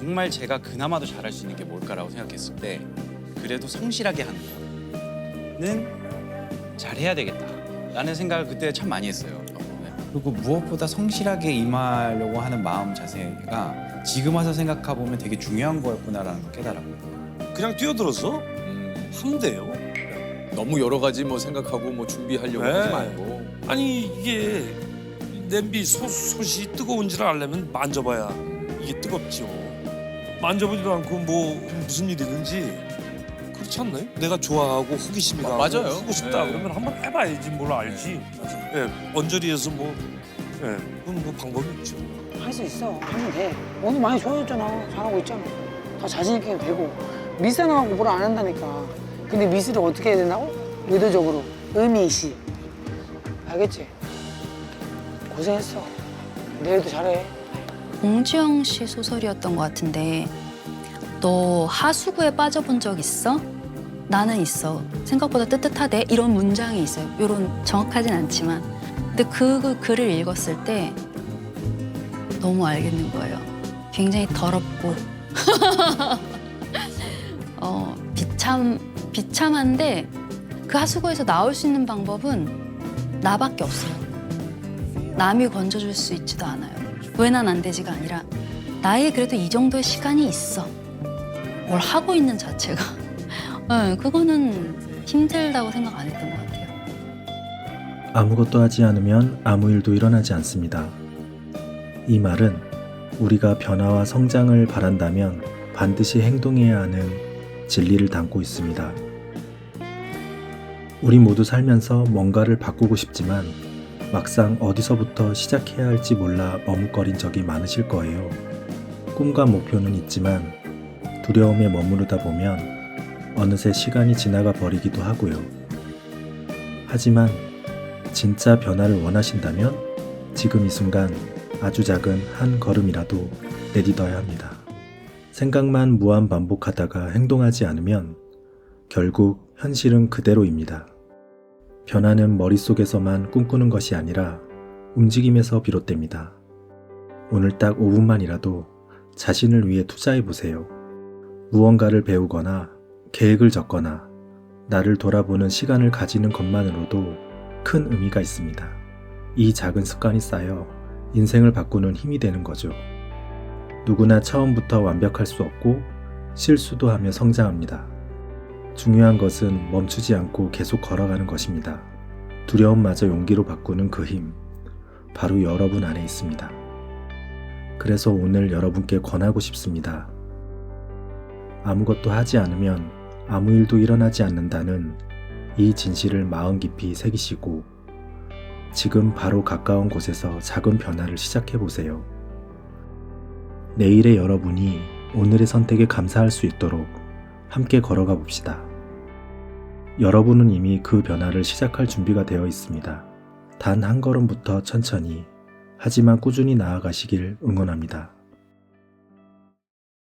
정말 제가 그나마도 잘할 수 있는 게 뭘까라고 생각했을 때 그래도 성실하게 하는 거는 잘해야 되겠다라는 생각을 그때 참 많이 했어요. 네. 그리고 무엇보다 성실하게 임하려고 하는 마음 자세가 지금 와서 생각해 보면 되게 중요한 거였구나라는 걸 깨달았고. 그냥 뛰어들어서 음, 하면 돼요. 너무 여러 가지 뭐 생각하고 뭐 준비하려고 네. 하지 말고 아니 이게 냄비 소, 솥이 뜨거운지를 알려면 만져봐야 이게 뜨겁죠. 만져보지도 않고 뭐 무슨 일이든지 그렇지 않나요? 내가 좋아하고 호기심이 아, 가고 맞아요. 하고 싶다 네. 그러면 한번 해봐야지 뭘 알지. 예, 언저리에서 뭐, 예, 그건 뭐 방법이 있죠. 할 수 있어. 하면 돼. 오늘 많이 좋아졌잖아. 잘하고 있잖아. 더 자신 있게 되고. 미사나하고 뭘안 한다니까. 근데 미술을 어떻게 해야 된다고? 의도적으로. 의미이시. 알겠지? 고생했어. 내일도 잘해. 공주영 씨 소설이었던 것 같은데 너 하수구에 빠져본 적 있어? 나는 있어. 생각보다 뜨뜻하대. 이런 문장이 있어요. 이런 정확하진 않지만. 근데 그, 그 글을 읽었을 때 너무 알겠는 거예요. 굉장히 더럽고 어, 비참 비참한데 그 하수구에서 나올 수 있는 방법은 나밖에 없어요. 남이 건져줄 수 있지도 않아요. 왜 난 안 되지가 아니라 나에게 그래도 이 정도의 시간이 있어. 뭘 하고 있는 자체가. 네, 그거는 힘들다고 생각 안 했던 것 같아요. 아무것도 하지 않으면 아무 일도 일어나지 않습니다. 이 말은 우리가 변화와 성장을 바란다면 반드시 행동해야 하는 진리를 담고 있습니다. 우리 모두 살면서 뭔가를 바꾸고 싶지만 막상 어디서부터 시작해야 할지 몰라 머뭇거린 적이 많으실 거예요. 꿈과 목표는 있지만 두려움에 머무르다 보면 어느새 시간이 지나가 버리기도 하고요. 하지만 진짜 변화를 원하신다면 지금 이 순간 아주 작은 한 걸음이라도 내딛어야 합니다. 생각만 무한 반복하다가 행동하지 않으면 결국 현실은 그대로입니다. 변화는 머릿속에서만 꿈꾸는 것이 아니라 움직임에서 비롯됩니다. 오늘 딱 5분만이라도 자신을 위해 투자해 보세요. 무언가를 배우거나 계획을 적거나 나를 돌아보는 시간을 가지는 것만으로도 큰 의미가 있습니다. 이 작은 습관이 쌓여 인생을 바꾸는 힘이 되는 거죠. 누구나 처음부터 완벽할 수 없고 실수도 하며 성장합니다. 중요한 것은 멈추지 않고 계속 걸어가는 것입니다. 두려움마저 용기로 바꾸는 그 힘, 바로 여러분 안에 있습니다. 그래서 오늘 여러분께 권하고 싶습니다. 아무것도 하지 않으면 아무 일도 일어나지 않는다는 이 진실을 마음 깊이 새기시고 지금 바로 가까운 곳에서 작은 변화를 시작해 보세요. 내일의 여러분이 오늘의 선택에 감사할 수 있도록 함께 걸어가 봅시다. 여러분은 이미 그 변화를 시작할 준비가 되어 있습니다. 단 한 걸음부터 천천히 하지만 꾸준히 나아가시길 응원합니다.